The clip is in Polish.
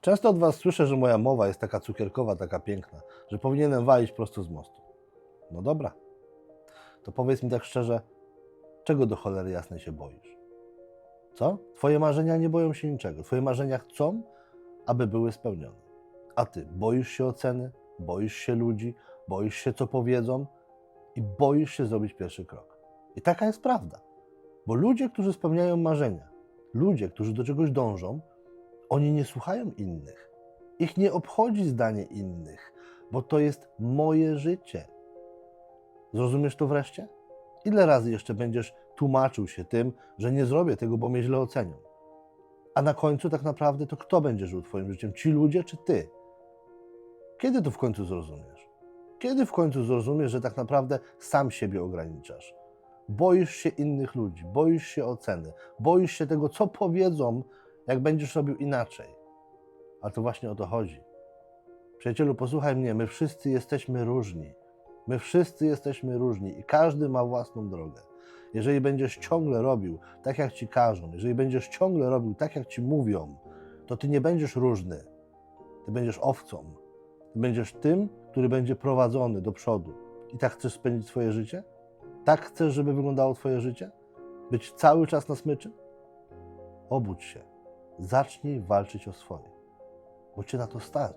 Często od Was słyszę, że moja mowa jest taka cukierkowa, taka piękna, że powinienem walić prosto z mostu. No dobra. To powiedz mi tak szczerze, czego do cholery jasnej się boisz? Co? Twoje marzenia nie boją się niczego. Twoje marzenia chcą, aby były spełnione. A ty boisz się oceny, boisz się ludzi, boisz się, co powiedzą i boisz się zrobić pierwszy krok. I taka jest prawda. Bo ludzie, którzy spełniają marzenia, ludzie, którzy do czegoś dążą, oni nie słuchają innych. Ich nie obchodzi zdanie innych, bo to jest moje życie. Zrozumiesz to wreszcie? Ile razy jeszcze będziesz tłumaczył się tym, że nie zrobię tego, bo mnie źle ocenią? A na końcu tak naprawdę to kto będzie żył Twoim życiem? Ci ludzie czy Ty? Kiedy to w końcu zrozumiesz? Kiedy w końcu zrozumiesz, że tak naprawdę sam siebie ograniczasz? Boisz się innych ludzi, boisz się oceny, boisz się tego, co powiedzą, jak będziesz robił inaczej. A to właśnie o to chodzi. Przyjacielu, posłuchaj mnie, my wszyscy jesteśmy różni. My wszyscy jesteśmy różni i każdy ma własną drogę. Jeżeli będziesz ciągle robił tak, jak ci każą, jeżeli będziesz ciągle robił tak, jak ci mówią, to ty nie będziesz różny. Ty będziesz owcą. Ty będziesz tym, który będzie prowadzony do przodu. I tak chcesz spędzić swoje życie? Tak chcesz, żeby wyglądało Twoje życie? Być cały czas na smyczy? Obudź się. Zacznij walczyć o swoje, bo Cię na to stać.